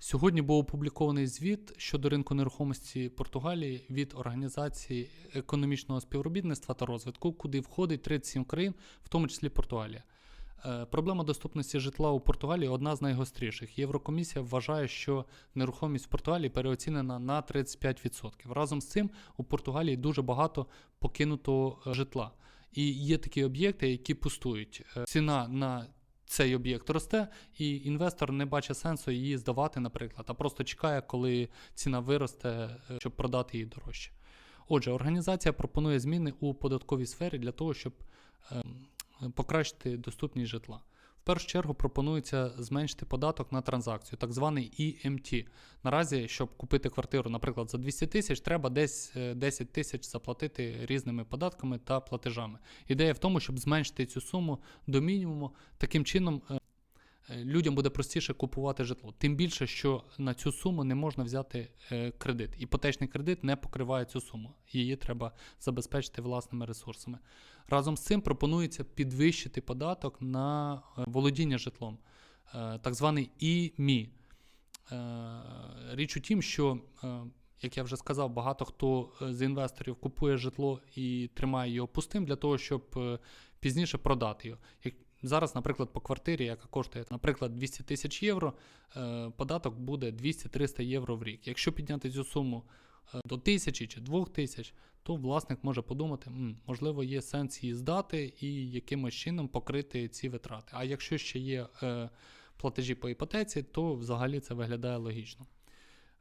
Сьогодні був опублікований звіт щодо ринку нерухомості Португалії від Організації економічного співробітництва та розвитку, куди входить 37 країн, в тому числі Португалія. Е, Проблема доступності житла у Португалії одна з найгостріших. Єврокомісія вважає, що нерухомість в Португалії переоцінена на 35%. Разом з цим у Португалії дуже багато покинутого е, житла. І є такі об'єкти, які пустують. Е, Ціна на цей об'єкт росте, і інвестор не бачить сенсу її здавати, наприклад, а просто чекає, коли ціна виросте, е, щоб продати її дорожче. Отже, організація пропонує зміни у податковій сфері для того, щоб ем, покращити доступність житла. Першу чергу пропонується зменшити податок на транзакцію, так званий EMT. Наразі, щоб купити квартиру, наприклад, за 200 тисяч, треба десь е, 10 тисяч заплатити різними податками та платежами. Ідея в тому, щоб зменшити цю суму до мінімуму. Таким чином е, е, людям буде простіше купувати житло. Тим більше, що на цю суму не можна взяти е, кредит. Іпотечний кредит не покриває цю суму. Її треба забезпечити власними ресурсами. Разом з цим пропонується підвищити податок на е, володіння житлом, е, так званий ІМІ. Е, Річ у тім, що, е, як я вже сказав, багато хто е, з інвесторів купує житло і тримає його пустим для того, щоб е, пізніше продати його. Як зараз, наприклад, по квартирі, яка коштує, наприклад, 200 тисяч євро, е, податок буде 200-300 євро в рік. Якщо підняти цю суму е, до тисячі чи двох тисяч, то власник може подумати, можливо, є сенс її здати і якимось чином покрити ці витрати. А якщо ще є е, платежі по іпотеці, то взагалі це виглядає логічно.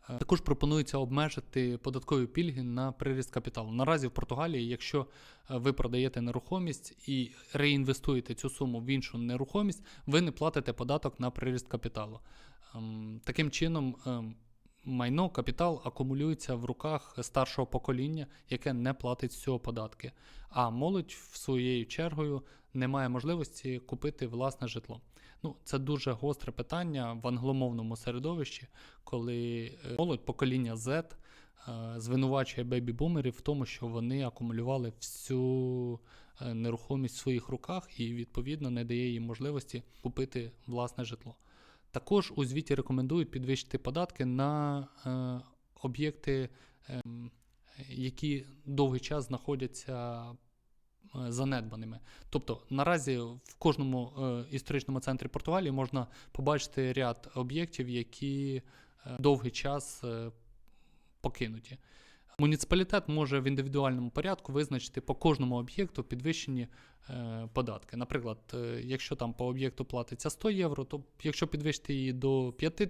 Також пропонується обмежити податкові пільги на приріст капіталу. Наразі в Португалії, якщо е, ви продаєте нерухомість і реінвестуєте цю суму в іншу нерухомість, ви не платите податок на приріст капіталу. Ем, Таким чином, ем, майно, капітал акумулюється в руках старшого покоління, яке не платить з цього податки. А молодь, в своєю чергою, не має можливості купити власне житло. Ну, це дуже гостре питання в англомовному середовищі, коли е, молодь покоління Z е, звинувачує бейбі-бумерів в тому, що вони акумулювали всю е, нерухомість в своїх руках і, відповідно, не дає їм можливості купити власне житло. Також у звіті рекомендують підвищити податки на е, об'єкти, ем, які довгий час знаходяться е, занедбаними. Тобто наразі в кожному е, історичному центрі Португалії можна побачити ряд об'єктів, які е, довгий час е, покинуті. Муніципалітет може в індивідуальному порядку визначити по кожному об'єкту підвищені е, податки. Наприклад, е, якщо там по об'єкту платиться 100 євро, то якщо підвищити її до 5